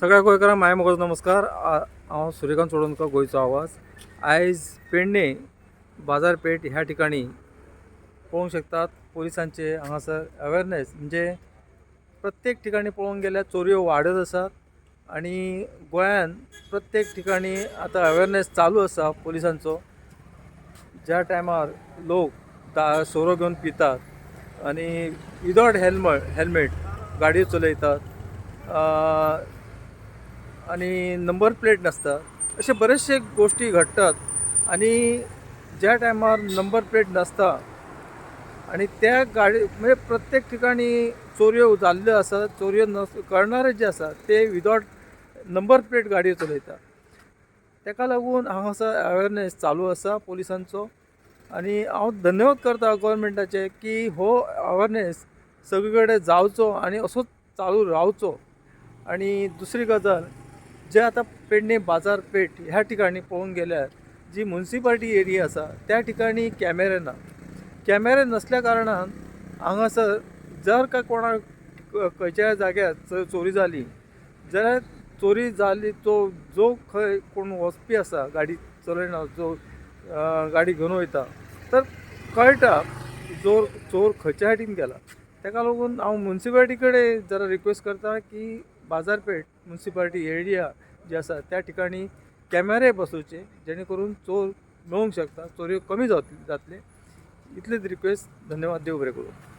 सगळ्या गोंयकारांक माय मोगोज नमस्कार. हांव सूर्यकांत चोडणकर गोंयचो आवाज. आयज पेडणे बाजारपेठ ह्या ठिकाणी पळोवंक शकतात पोलिसांचे हांगासर अवेरनेस म्हणजे प्रत्येक ठिकाणी पळोवंक गेल्यार चोरयो वाडत आसात आनी गोंयान प्रत्येक ठिकाणी आतां अवेरनेस चालू आसा पोलिसांचो. ज्या टायमार लोक दा सोरो घेवन पितात आनी विदाउट हेल्मट हेल्मेट गाडयो चलयतात. आणि आनी नंबर प्लेट नासता अशे बरेचशे गोश्टी घडटात आनी ज्या टायमार नंबर प्लेट नासता आनी त्या गाडी म्हणजे प्रत्येक ठिकाणी चोरयो जाल्ल्यो आसात चोरयो नस करणारे जे आसा ते विदावट नंबर प्लेट गाडयो चलयता ताका लागून हांगासर अवेरनेस चालू आसा पोलिसांचो. आनी हांव धन्यवाद करता गोवोरमेंटाचे की हो अवेरनेस सगळे कडेन जावचो आनी असोच चालू रावचो. आनी दुसरी गजाल जे आतां पेडणे बाजारपेठ ह्या ठिकाणी पळोवंक गेल्यार जी म्युन्सिपाल्टी एरिया आसा त्या ठिकाणी कॅमेरे ना. कॅमेरे नसल्या कारणान हांगासर जर का कोणाक खंयच्याय जाग्यार चोरी जाली जाल्यार चोरी जाली तो जो खंय कोण वचपी आसा गाडी चलयना जो गाडी घेवन वयता तर कळटा जोर चोर खंयच्या हाटीन गेला. ताका लागून हांव म्युन्सिपाल्टी कडेन जरा रिक्वेस्ट करता की बाजारपेठ मुन्सिपाल्टी एरिया जी आसा त्या ठिकाणी कॅमेरे बसोवचे जेणे करून चोर मेळूंक शकता चोरयो कमी जात जातले. इतलेच रिक्वेस्ट धन्यवाद देव बरें करूं.